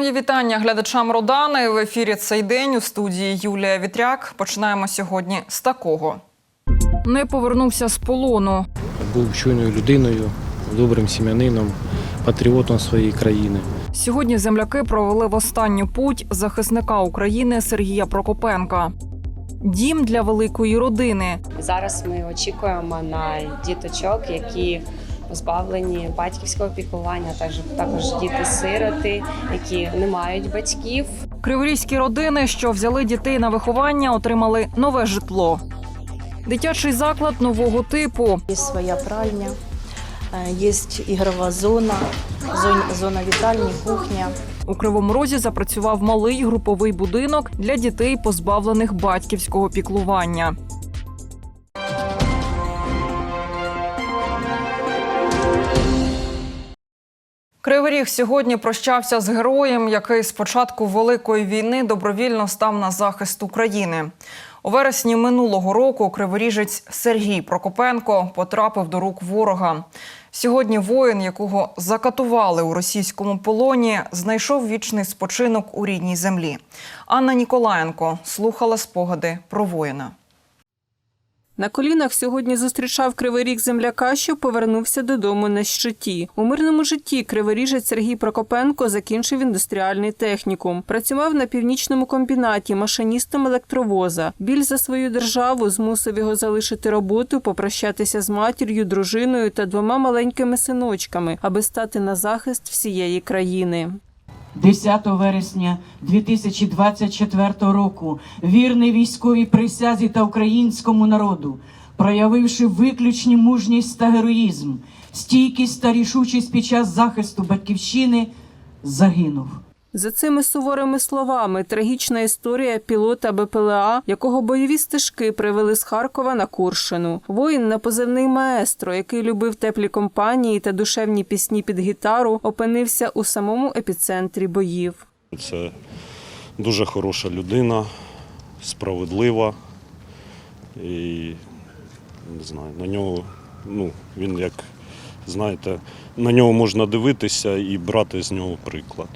Мої вітання глядачам Родани. В ефірі цей день у студії Юлія Вітряк. Починаємо сьогодні з такого. Не повернувся з полону. був чуйною людиною, добрим сім'янином, патріотом своєї країни. Сьогодні земляки провели в останню путь захисника України Сергія Прокопенка. Дім для великої родини. Зараз ми очікуємо на діточок, які позбавлені батьківського піклування, також також діти-сироти, які не мають батьків. Криворізькі родини, що взяли дітей на виховання, отримали нове житло. Дитячий заклад нового типу. Есть своя пральня, э, есть игровая зона, зон- зона вітальні, кухня. У Кривому Розі запрацював малий груповий будинок для дітей, позбавлених батьківського піклування. Кривий Ріг сьогодні прощався з героєм, який з початку великої війни добровільно став на захист України. У вересні минулого року криворіжець Сергій Прокопенко потрапив до рук ворога. Сьогодні воїн, якого закатували у російському полоні, знайшов вічний спочинок у рідній землі. Анна Ніколаєнко слухала спогади про воїна. На колінах сьогодні зустрічав кривий ріг земляка, що повернувся додому на щиті. У мирному житті криворіжець Сергій Прокопенко закінчив індустріальний технікум. Працював на північному комбінаті машиністом електровоза. Біль за свою державу змусив його залишити роботу, попрощатися з матір'ю, дружиною та двома маленькими синочками, аби стати на захист всієї країни. 10 вересня 2024 року вірний військовій присязі та українському народу, проявивши виключні мужність та героїзм, стійкість та рішучість під час захисту батьківщини, загинув. За цими суворими словами трагічна історія пілота БПЛА, якого бойові стежки привели з Харкова на Курщину. Воїн на позивний маестро, який любив теплі компанії та душевні пісні під гітару, опинився у самому епіцентрі боїв. Це дуже хороша людина, справедлива. І не знаю, на нього, ну, він як, знаєте, на нього можна дивитися і брати з нього приклад.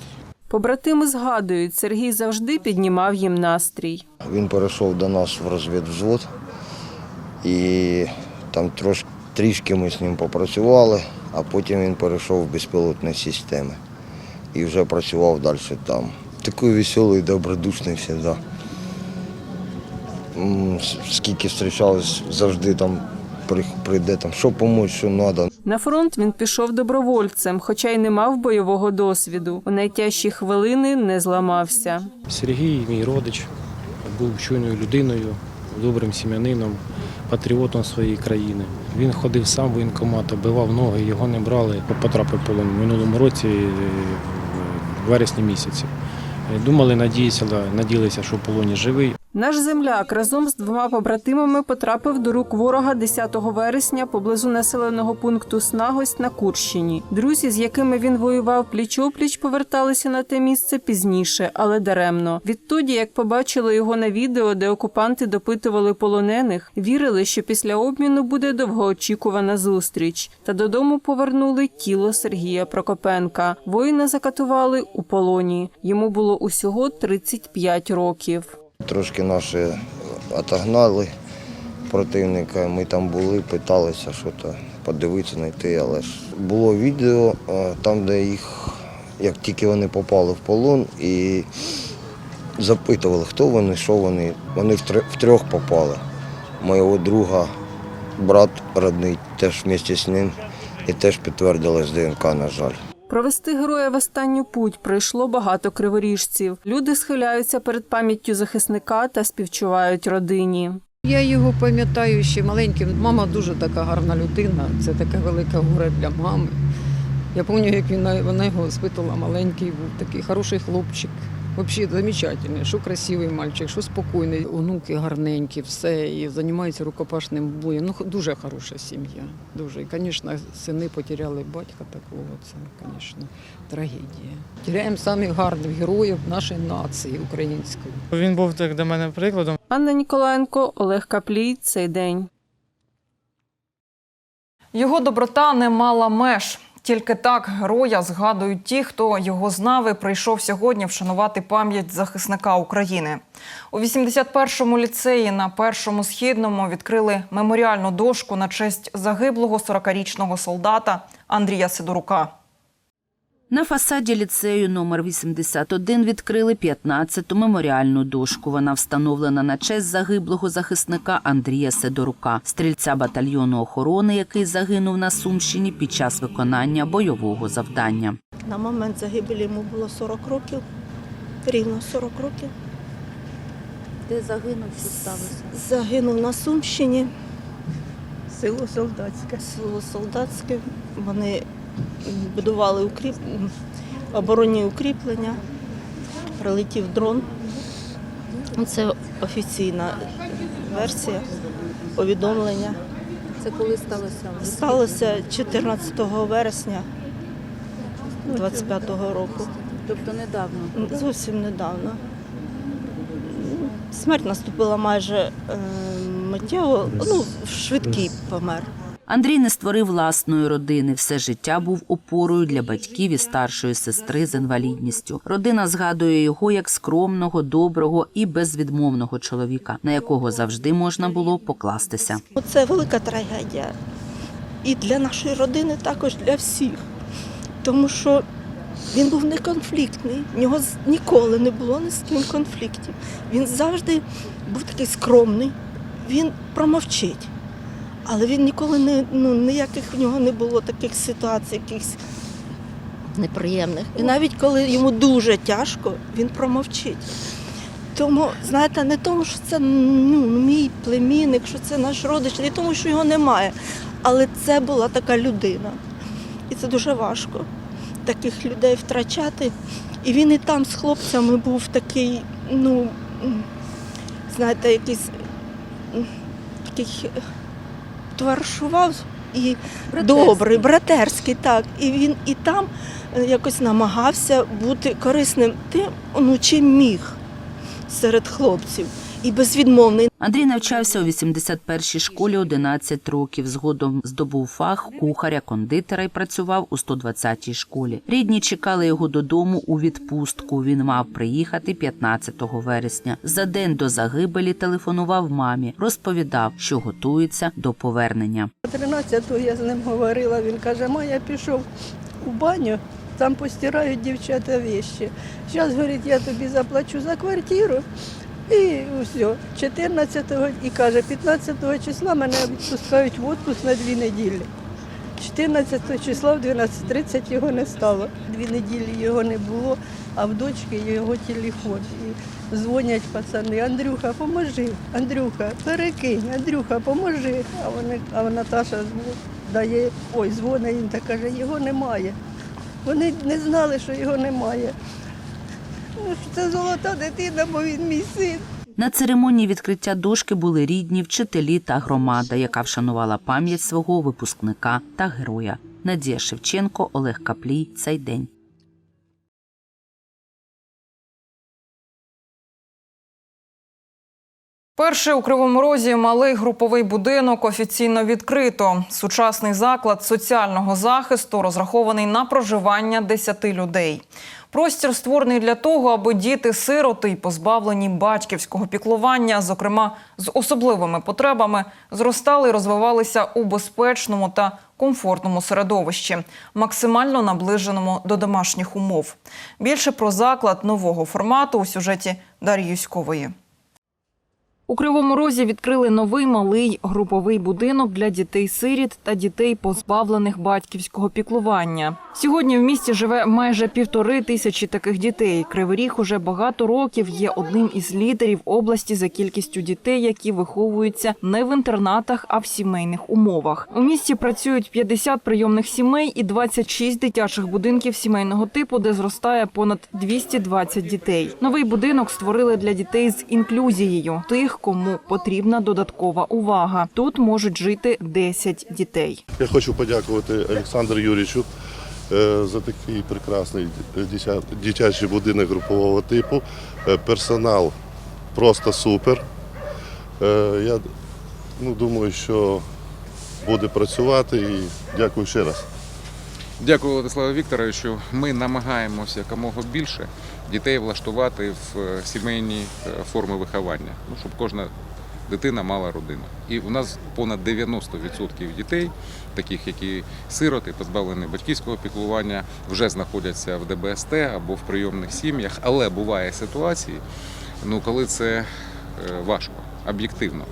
Побратими згадують, Сергій завжди піднімав їм настрій. Він перейшов до нас в розвідвзвод, і там трош, трішки ми з ним попрацювали, а потім він перейшов в безпілотні системи і вже працював далі там. Такий веселий, добродушний завжди. Скільки зустрічались, завжди там прийде, там, що допомогти, що треба. На фронт він пішов добровольцем, хоча й не мав бойового досвіду. У найтяжчі хвилини не зламався. Сергій, мій родич, був чуйною людиною, добрим сім'янином, патріотом своєї країни. Він ходив сам в воєнкомат, бивав ноги, його не брали. Потрапив полон в минулому році, е, в вересні місяці. Думали, надіялися, надіялися, що в полоні живий. Наш земляк разом з двома побратимами потрапив до рук ворога 10 вересня поблизу населеного пункту Снагость на Курщині. Друзі, з якими він воював пліч-опліч, поверталися на те місце пізніше, але даремно. Відтоді, як побачили його на відео, де окупанти допитували полонених, вірили, що після обміну буде довгоочікувана зустріч. Та додому повернули тіло Сергія Прокопенка. Воїна закатували у полоні. Йому було усього 35 років. Трошки наші отогнали противника. Ми там були, питалися що то подивитися, знайти, але ж було відео там, де їх, як тільки вони попали в полон, і запитували, хто вони, що вони. Вони втр- втрьох попали. Моєго друга, брат родний, теж вместе з ним, і теж підтвердилось ДНК, на жаль. Провести героя в останню путь прийшло багато криворіжців. Люди схиляються перед пам'яттю захисника та співчувають родині. Я його пам'ятаю ще маленьким. Мама дуже така гарна людина. Це таке велике горе для мами. Я пам'ятаю, як він, вона його спитала, маленький був такий хороший хлопчик. Взагалі замечательний, що красивий мальчик, що спокійний, онуки гарненькі, все, і займається рукопашним боєм. Ну, дуже хороша сім'я. Дуже. І, звісно, сини потеряли батька такого. Це, звісно, трагедія. Теряємо самих гарних героїв нашої нації української. Він був так для мене прикладом. Анна Ніколаєнко, Олег Каплій. Цей день. Його доброта не мала меж. Тільки так героя згадують ті, хто його знав і прийшов сьогодні вшанувати пам'ять захисника України. У 81-му ліцеї на першому східному відкрили меморіальну дошку на честь загиблого 40-річного солдата Андрія Сидорука. На фасаді ліцею номер 81 відкрили 15-ту меморіальну дошку. Вона встановлена на честь загиблого захисника Андрія Сидорука, стрільця батальйону охорони, який загинув на Сумщині під час виконання бойового завдання. На момент загибелі йому було 40 років, рівно 40 років. Де загинув, що сталося? Загинув на Сумщині, Село Солдатське. село Солдатське. Вони будували укріп... оборонні укріплення, прилетів дрон. Це офіційна версія повідомлення. Це коли сталося? Сталося 14 вересня 25-го року. Тобто недавно. Зовсім недавно. Смерть наступила майже е, миттєво, ну, швидкий помер. Андрій не створив власної родини. Все життя був опорою для батьків і старшої сестри з інвалідністю. Родина згадує його як скромного, доброго і безвідмовного чоловіка, на якого завжди можна було покластися. Це велика трагедія. І для нашої родини, також для всіх. Тому що він був не конфліктний, в нього ніколи не було ні з ким конфліктів. Він завжди був такий скромний, він промовчить. Але він ніколи не ну, ніяких в нього не було таких ситуацій, якихось неприємних. І навіть коли йому дуже тяжко, він промовчить. Тому, знаєте, не тому, що це ну, мій племінник, що це наш родич, не тому, що його немає. Але це була така людина. І це дуже важко таких людей втрачати. І він і там з хлопцями був такий, ну, знаєте, якийсь е, товаришував і добрий, братерський, так. І він і там е, якось намагався бути корисним тим, ну, чим міг серед хлопців. І безвідмовний. Андрій навчався у 81-й школі 11 років. Згодом здобув фах кухаря, кондитера і працював у 120-й школі. Рідні чекали його додому у відпустку. Він мав приїхати 15 вересня. За день до загибелі телефонував мамі, розповідав, що готується до повернення. 13-го я з ним говорила, він каже, ма, я пішов у баню, там постирають дівчата вещі. Зараз, говорить, я тобі заплачу за квартиру. І все, 14-го, і каже, 15-го числа мене відпускають в відпуск на дві неділі. 14 числа в 12.30 його не стало. Дві неділі його не було, а в дочки його телефон. І дзвонять пацани, Андрюха, поможи, Андрюха, перекинь, Андрюха, поможи. А вони, а Наташа дає, ой, дзвонить їм та каже, його немає. Вони не знали, що його немає. Це золота дитина, бо він мій син. На церемонії відкриття дошки були рідні, вчителі та громада, яка вшанувала пам'ять свого випускника та героя. Надія Шевченко, Олег Каплій. Цей день. Перший у Кривому Розі малий груповий будинок офіційно відкрито. Сучасний заклад соціального захисту розрахований на проживання 10 людей. Простір створений для того, аби діти-сироти й позбавлені батьківського піклування, зокрема з особливими потребами, зростали і розвивалися у безпечному та комфортному середовищі, максимально наближеному до домашніх умов. Більше про заклад нового формату у сюжеті Дар'ї Юськової. У Кривому Розі відкрили новий малий груповий будинок для дітей-сиріт та дітей, позбавлених батьківського піклування. Сьогодні в місті живе майже півтори тисячі таких дітей. Кривий Ріг уже багато років є одним із лідерів області за кількістю дітей, які виховуються не в інтернатах, а в сімейних умовах. У місті працюють 50 прийомних сімей і 26 дитячих будинків сімейного типу, де зростає понад 220 дітей. Новий будинок створили для дітей з інклюзією, тих, кому потрібна додаткова увага. Тут можуть жити 10 дітей. Я хочу подякувати Олександру Юрійовичу е, за такий прекрасний дитячий будинок групового типу. Е, Персонал просто супер. Е, Я ну, думаю, що буде працювати і дякую ще раз. Дякую, Владиславе Вікторовичу. Ми намагаємося якомога більше дітей влаштувати в е, сімейні е, форми виховання, ну, щоб кожна дитина мала родину. І у нас понад 90% дітей, таких які сироти, позбавлені батьківського піклування, вже знаходяться в ДБСТ або в прийомних сім'ях. Але буває ситуації, ну коли це е, важко, об'єктивно.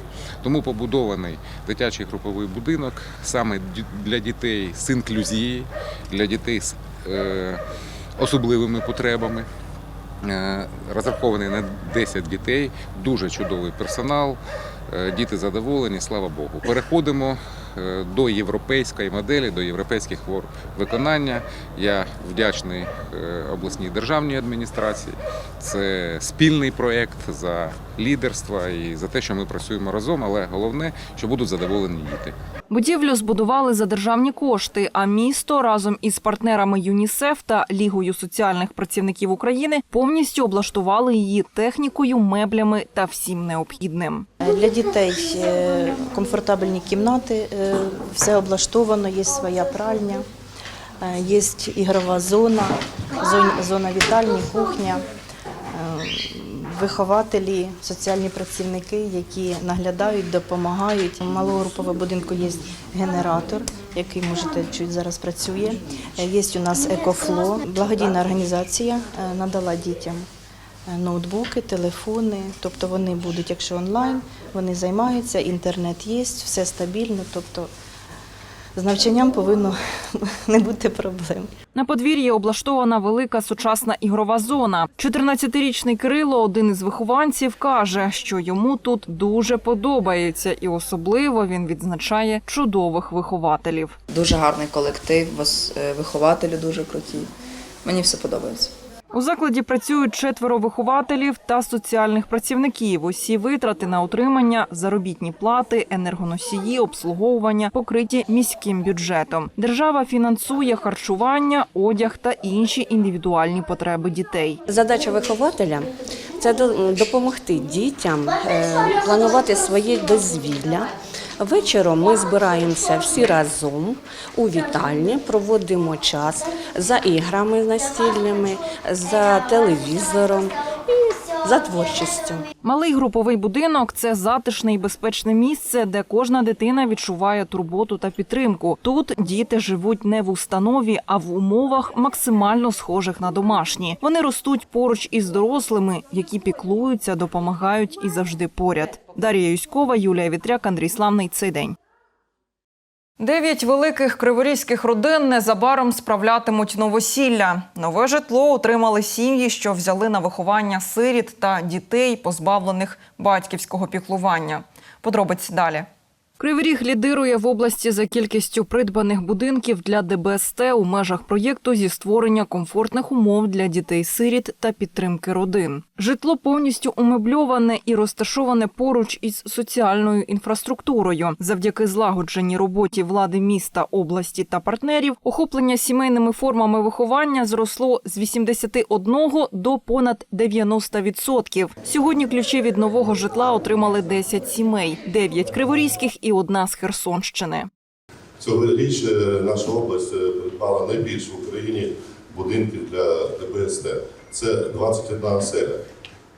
Тому побудований дитячий груповий будинок саме для дітей з інклюзією, для дітей з е, особливими потребами. Е, Розрахований на 10 дітей, дуже чудовий персонал, е, діти задоволені, слава Богу. Переходимо е, до європейської моделі, до європейських форм виконання. Я вдячний обласній державній адміністрації. Це спільний проєкт за лідерство і за те, що ми працюємо разом, але головне, що будуть задоволені діти. Будівлю збудували за державні кошти, а місто разом із партнерами ЮНІСЕФ та Лігою соціальних працівників України повністю облаштували її технікою, меблями та всім необхідним. Для дітей е, комфортабельні кімнати, е, все облаштовано, є своя пральня, е, є ігрова зона, зона вітальні, кухня, вихователі, соціальні працівники, які наглядають, допомагають. У малогрупового будинку є генератор, який можете чуть зараз працює. Е, Є у нас екофло. Благодійна організація е, надала дітям е, ноутбуки, телефони, тобто вони будуть, якщо онлайн, вони займаються, інтернет є, все стабільно, тобто з навчанням повинно не бути проблем. На подвір'ї облаштована велика сучасна ігрова зона. 14-річний Кирило, один із вихованців, каже, що йому тут дуже подобається, і особливо він відзначає чудових вихователів. Дуже гарний колектив, вас- е, вихователі дуже круті. Мені все подобається. У закладі працюють четверо вихователів та соціальних працівників. Усі витрати на утримання, заробітні плати, енергоносії, обслуговування покриті міським бюджетом. Держава фінансує харчування, одяг та інші індивідуальні потреби дітей. Задача вихователя це до- допомогти дітям е, планувати своє дозвілля. Вечором ми збираємося всі разом у вітальні, проводимо час за іграми настільними, за телевізором за творчістю. Малий груповий будинок це затишне і безпечне місце, де кожна дитина відчуває турботу та підтримку. Тут діти живуть не в установі, а в умовах максимально схожих на домашні. Вони ростуть поруч із дорослими, які піклуються, допомагають і завжди поряд. Дар'я Юськова, Юлія Вітряк, Андрій Славний. Цей день. Дев'ять великих криворізьких родин незабаром справлятимуть новосілля. Нове житло отримали сім'ї, що взяли на виховання сиріт та дітей, позбавлених батьківського піклування. Подробиці далі. Кривий лідирує в області за кількістю придбаних будинків для ДБСТ у межах проєкту зі створення комфортних умов для дітей-сиріт та підтримки родин. Житло повністю умебльоване і розташоване поруч із соціальною інфраструктурою. Завдяки злагодженій роботі влади міста, області та партнерів, охоплення сімейними формами виховання зросло з 81 до понад 90%. Сьогодні ключі від нового житла отримали 10 сімей, 9 криворізьких і одна з Херсонщини. Цьогоріч е, наша область е, придбала найбільше в Україні будинків для ДБСТ. Це 21 оселя.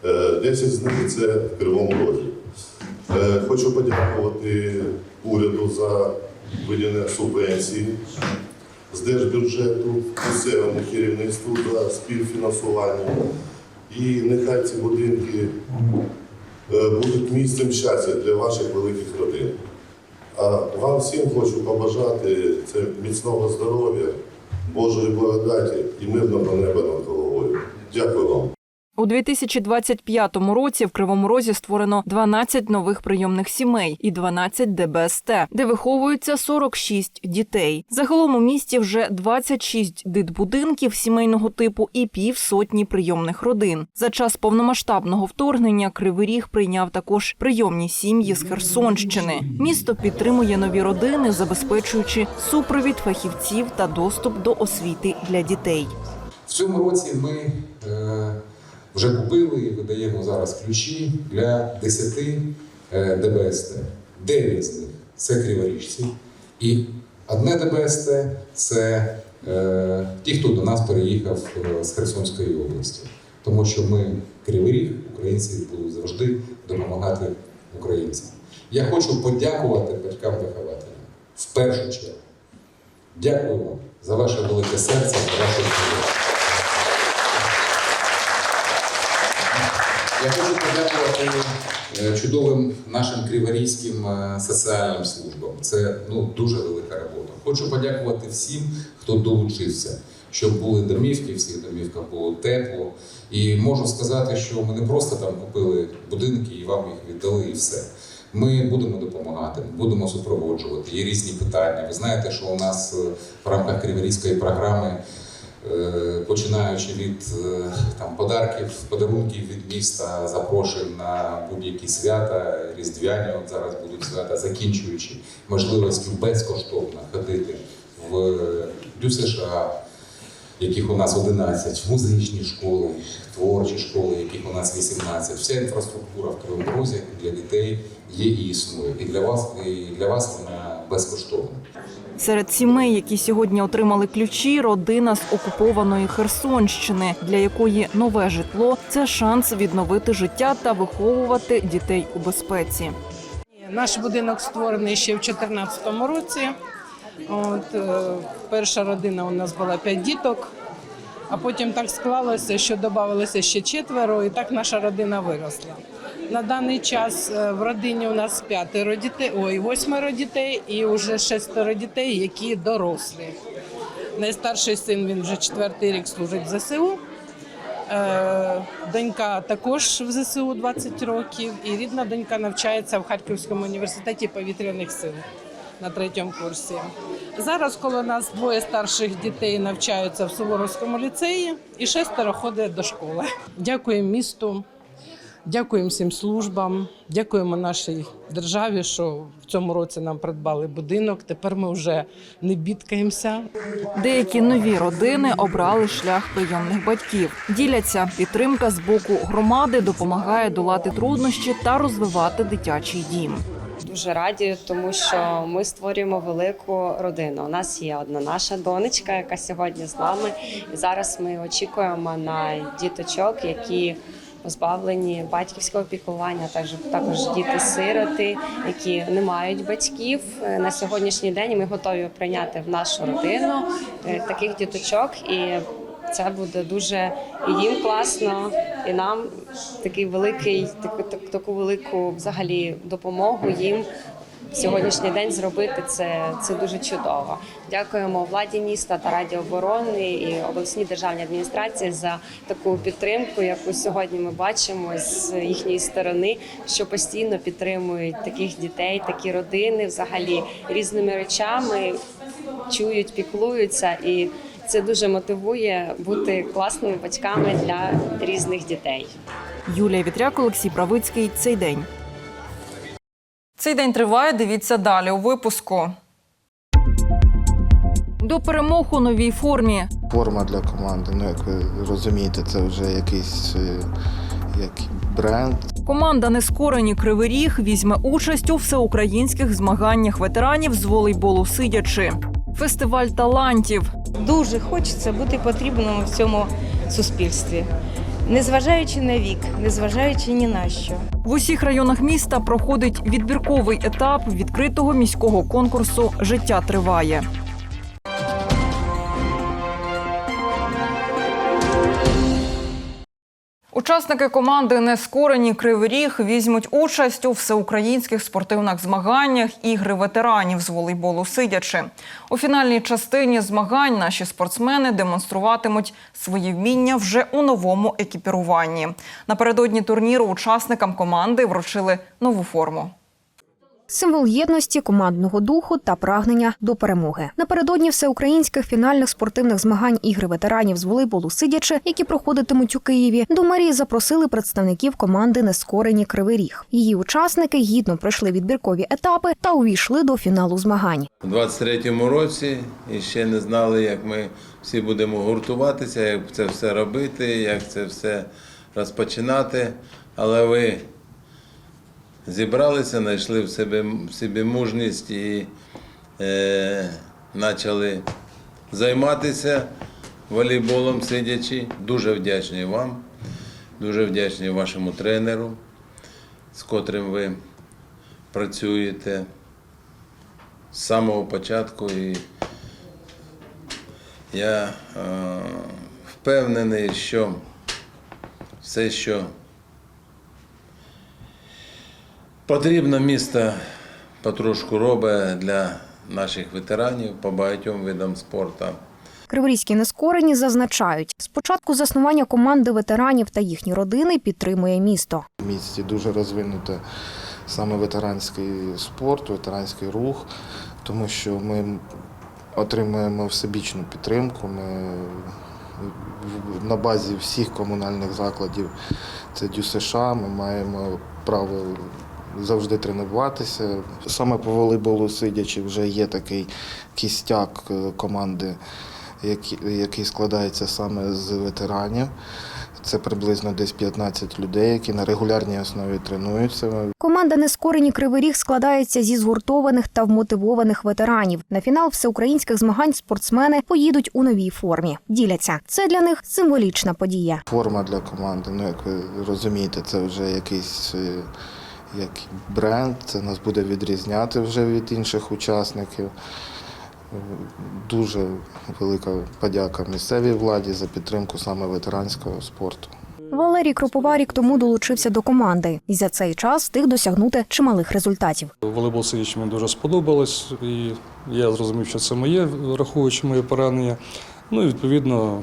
Е, 10 з них це в Кривому Розі. Е, Хочу подякувати уряду за виділення субвенції з держбюджету, місцевому керівництву за співфінансування. І нехай ці будинки е, будуть місцем щастя для ваших великих родин. А вам всім хочу побажати це міцного здоров'я, Божої благодаті і мирного неба над головою. Дякую вам. У 2025 році в Кривому Розі створено 12 нових прийомних сімей і 12 ДБСТ, де виховуються 46 дітей. Загалом у місті вже 26 дитбудинків сімейного типу і півсотні прийомних родин. За час повномасштабного вторгнення Кривий Ріг прийняв також прийомні сім'ї з Херсонщини. Місто підтримує нові родини, забезпечуючи супровід фахівців та доступ до освіти для дітей. В цьому році ми е, вже купили і видаємо зараз ключі для 10 е, ДБСТ. 9 з них це криворіжці. І одне ДБСТ це е, ті, хто до нас переїхав е, з Херсонської області. Тому що ми Кривий Ріг, українці будуть завжди допомагати українцям. Я хочу подякувати батькам-вихователям в першу чергу. Дякую вам за ваше велике серце, за вашу любов. Я хочу подякувати е, чудовим нашим криворізьким е, соціальним службам. Це ну, дуже велика робота. Хочу подякувати всім, хто долучився, щоб були домівки, всіх домівках було тепло. І можу сказати, що ми не просто там купили будинки і вам їх віддали, і все. Ми будемо допомагати, будемо супроводжувати. Є різні питання. Ви знаєте, що у нас е, в рамках криворізької програми починаючи від е, там подарків, подарунків від міста, запрошень на будь-які свята, різдвяні от зараз будуть свята, закінчуючи можливістю безкоштовно ходити в ДЮСШ, яких у нас 11, в музичні школи, творчі школи, яких у нас 18. Вся інфраструктура в Кривому Розі для дітей є і існує. І для вас, і для вас вона безкоштовна. Серед сімей, які сьогодні отримали ключі, родина з окупованої Херсонщини, для якої нове житло це шанс відновити життя та виховувати дітей у безпеці. Наш будинок створений ще в 2014 році. От, е, перша родина у нас була п'ять діток, а потім так склалося, що додавалося ще четверо, і так наша родина виросла. На даний час е, в родині у нас п'ятеро дітей, ой, восьмеро дітей і вже шестеро дітей, які дорослі. Найстарший син він вже четвертий рік служить в ЗСУ. Е, Донька також в ЗСУ 20 років, і рідна донька навчається в Харківському університеті повітряних сил на третьому курсі. Зараз коло нас двоє старших дітей навчаються в Суворовському ліцеї, і шестеро ходить до школи. Дякуємо місту, дякуємо всім службам, дякуємо нашій державі, що в цьому році нам придбали будинок. Тепер ми вже не бідкаємося. Деякі нові родини обрали шлях прийомних батьків. Діляться підтримка з боку громади допомагає долати труднощі та розвивати дитячий дім. Дуже раді, тому що ми створюємо велику родину. У нас є одна наша донечка, яка сьогодні з нами. І зараз ми очікуємо на діточок, які позбавлені батьківського піклування, також також діти-сироти, які не мають батьків. Е, На сьогоднішній день ми готові прийняти в нашу родину е, таких діточок і. Це буде дуже і їм класно, і нам такий великий, таку, так- таку велику взагалі допомогу їм сьогоднішній день зробити. Це, це дуже чудово. Дякуємо владі міста та Раді оборони і обласній державній адміністрації за таку підтримку, яку сьогодні ми бачимо з їхньої сторони, що постійно підтримують таких дітей, такі родини, взагалі різними речами чують, піклуються і. Це дуже мотивує бути класними батьками для різних дітей. Юлія Вітряк, Олексій Правицький. Цей день. Цей день триває. Дивіться далі у випуску. До перемог у новій формі. Форма для команди. Ну, як ви розумієте, це вже якийсь е, як бренд. Команда Нескорені Кривий Ріг візьме участь у всеукраїнських змаганнях ветеранів з волейболу сидячи. Фестиваль талантів. Дуже хочеться бути потрібним в цьому суспільстві, незважаючи на вік, незважаючи ні на що. В усіх районах міста проходить відбірковий етап відкритого міського конкурсу Життя триває. Учасники команди Нескорені Кривий Ріг візьмуть участь у всеукраїнських спортивних змаганнях ігри ветеранів з волейболу сидячи. У фінальній частині змагань наші спортсмени демонструватимуть свої вміння вже у новому екіпіруванні. Напередодні турніру учасникам команди вручили нову форму. Символ єдності, командного духу та прагнення до перемоги. Напередодні всеукраїнських фінальних спортивних змагань ігри ветеранів з волейболу сидячи, які проходитимуть у Києві, до Марії запросили представників команди Нескорені Кривий Ріг. Її учасники гідно пройшли відбіркові етапи та увійшли до фіналу змагань. У 23-му році і ще не знали, як ми всі будемо гуртуватися, як це все робити, як це все розпочинати. Але ви зібралися, знайшли в себе в собі мужність і е, почали займатися волейболом сидячи. Дуже вдячний вам, дуже вдячний вашому тренеру, з котрим ви працюєте з самого початку. І я е, впевнений, що все, що потрібно, місто потрошку робить для наших ветеранів по багатьом видам спорту. Криворізькі нескорені зазначають, спочатку заснування команди ветеранів та їхні родини підтримує місто. В місті дуже розвинуто саме ветеранський спорт, ветеранський рух, тому що ми отримуємо всебічну підтримку. Ми на базі всіх комунальних закладів це ДЮСШ, ми маємо право завжди тренуватися. Саме по волейболу сидячи вже є такий кістяк е, команди, який, складається саме з ветеранів. Це приблизно десь 15 людей, які на регулярній основі тренуються. Команда Нескорені Кривий Ріг складається зі згуртованих та вмотивованих ветеранів. На фінал всеукраїнських змагань спортсмени поїдуть у новій формі. Діляться. Це для них символічна подія. Форма для команди, ну як ви розумієте, це вже якийсь е, як бренд, це нас буде відрізняти вже від інших учасників. Дуже велика подяка місцевій владі за підтримку саме ветеранського спорту. Валерій Кропова рік тому долучився до команди і за цей час встиг досягнути чималих результатів. Волейбол сидячи мені дуже сподобалось, і я зрозумів, що це моє, враховуючи моє поранення. Ну і відповідно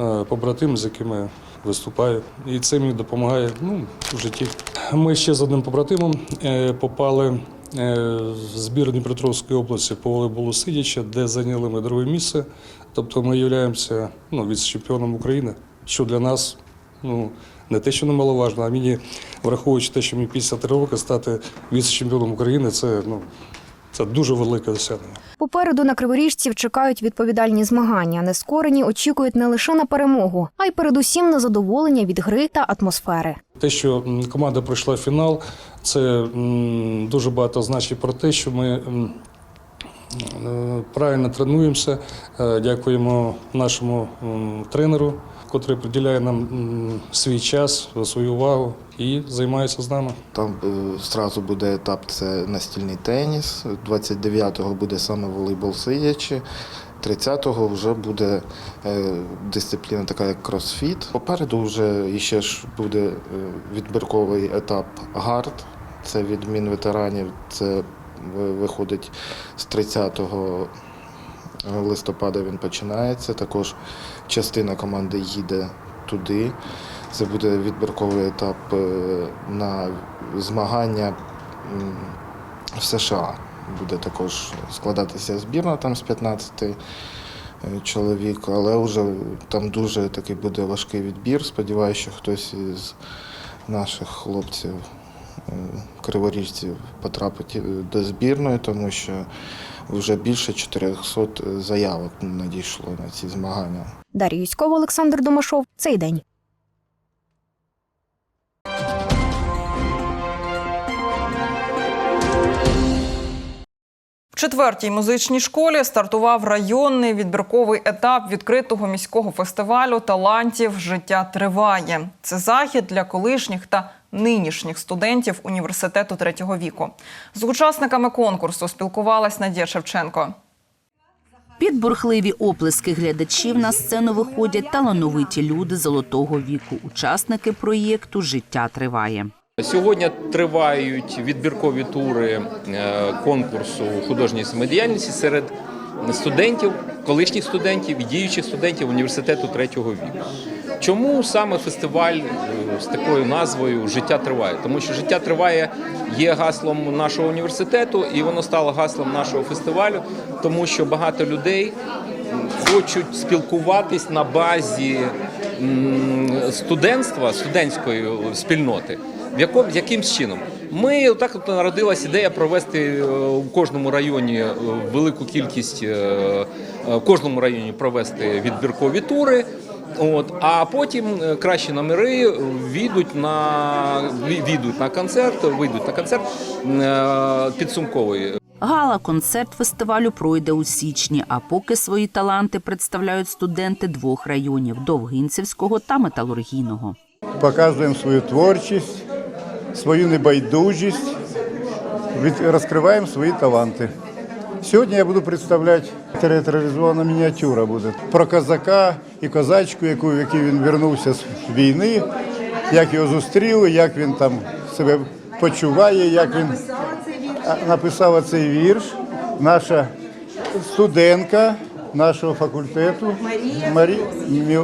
е, побратим, з якими виступаю. І це мені допомагає ну, в житті. Ми ще з одним побратимом е, попали е, в збір Дніпропетровської області по волейболу сидячи, де зайняли ми друге місце. Тобто ми являємося ну, віце-чемпіоном України, що для нас ну, не те, що немаловажно, а мені, враховуючи те, що мені 53 роки, стати віце-чемпіоном України, це, ну, це дуже велике досягнення. Попереду на криворіжців чекають відповідальні змагання. Нескорені очікують не лише на перемогу, а й передусім на задоволення від гри та атмосфери. Те, що команда пройшла в фінал, це дуже багато значить про те, що ми правильно тренуємося. Е, Дякуємо нашому тренеру, який приділяє нам свій час, свою увагу і займається з нами. Там е, зразу буде етап це настільний теніс, 29-го буде саме волейбол сидячи, 30-го вже буде е, дисципліна така як кросфіт. Попереду вже іще ж буде е, відбірковий етап гард, це від мінветеранів, це виходить з 30 листопада він починається. Також частина команди їде туди. Це буде відбірковий етап е, на змагання в США. Буде також складатися збірна там з 15 е, чоловік, але вже там дуже такий буде важкий відбір. Сподіваюся, що хтось із наших хлопців, криворіжців, потрапить е, до збірної, тому що вже більше 400 заявок надійшло на ці змагання. Дар'я Юськова, Олександр Домашов. Цей день. В четвертій музичній школі стартував районний відбірковий етап відкритого міського фестивалю талантів Життя триває. Це захід для колишніх та нинішніх студентів університету третього віку. З учасниками конкурсу спілкувалась Надія Шевченко. Під бурхливі оплески глядачів на сцену виходять талановиті люди золотого віку, учасники проєкту Життя триває. Сьогодні тривають відбіркові тури е, конкурсу художньої самодіяльності серед студентів, колишніх студентів і діючих студентів університету третього віку. Чому саме фестиваль е, з такою назвою Життя триває? Тому що життя триває є гаслом нашого університету, і воно стало гаслом нашого фестивалю, тому що багато людей хочуть спілкуватись на базі студентства, студентської спільноти. В якому якимсь чином ми так от народилась ідея провести е, у кожному районі е, велику кількість е, е, в кожному районі провести відбіркові тури. От, а потім е, кращі номери війдуть на війдуть на концерт, вийдуть на концерт е, підсумковий. Гала-концерт фестивалю пройде у січні, а поки свої таланти представляють студенти двох районів Довгинцівського та Металургійного. Показуємо свою творчість, свою небайдужість, від- розкриваємо свої таланти. Сьогодні я буду представляти театралізована мініатюра буде про козака і козачку, яку, який він вернувся з війни, як його зустріли, як він там себе почуває, як він а, написав цей вірш. Наша студентка нашого факультету Марі...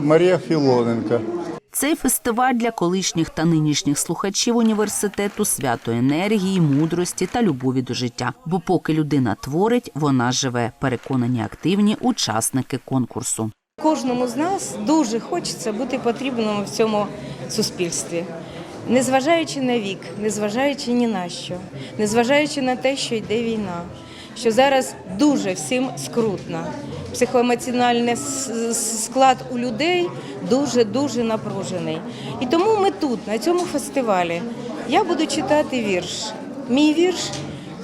Марія Філоненка. Цей фестиваль для колишніх та нинішніх слухачів університету свято енергії, мудрості та любові до життя. Бо поки людина творить, вона живе. Переконані активні учасники конкурсу. Кожному з нас дуже хочеться бути потрібним в цьому суспільстві. Незважаючи на вік, незважаючи ні на що, незважаючи на те, що йде війна, що зараз дуже всім скрутно. Психоемоціональний склад у людей дуже-дуже напружений. І тому ми тут, на цьому фестивалі, я буду читати вірш. Мій вірш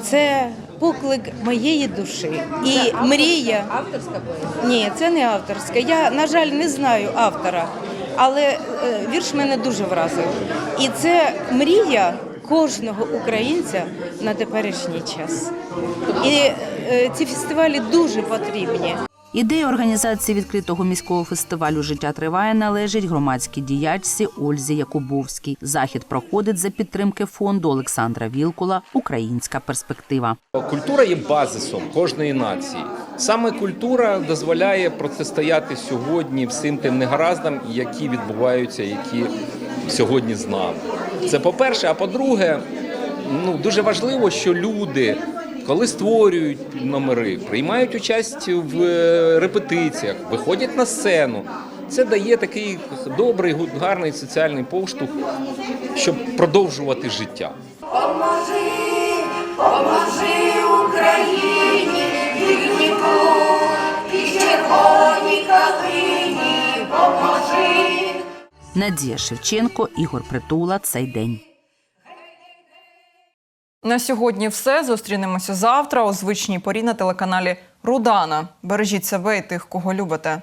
це поклик моєї душі. І мрія. Авторська поезія? Ні, це не авторська. Я, на жаль, не знаю автора, але е, вірш мене дуже вразив. І це мрія кожного українця на теперішній час. І е, ці фестивалі дуже потрібні. Ідея організації відкритого міського фестивалю Життя триває належить громадській діячці Ользі Якубовській. Захід проходить за підтримки фонду Олександра Вілкула Українська перспектива. Культура є базисом кожної нації. Саме культура дозволяє протистояти сьогодні всім тим негараздам, які відбуваються, які сьогодні з нами. Це по-перше, а по-друге, ну дуже важливо, що люди, коли створюють номери, приймають участь в е, репетиціях, виходять на сцену. Це дає такий добрий, гарний соціальний поштовх, щоб продовжувати життя. Поможи, поможи Україні, і Дніпру, і червоній калині, поможи. Надія Шевченко, Ігор Притула. Цей день. На сьогодні все. Зустрінемося завтра у звичній порі на телеканалі Рудана. Бережіть себе і тих, кого любите.